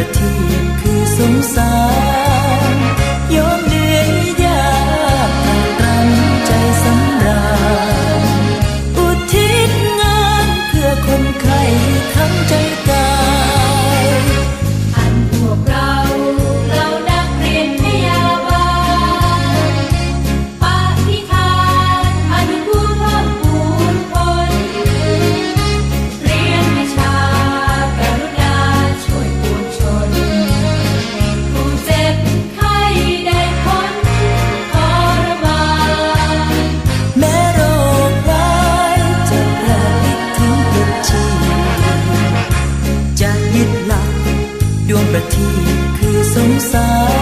ประเทีปคือสงสารย้อน 散。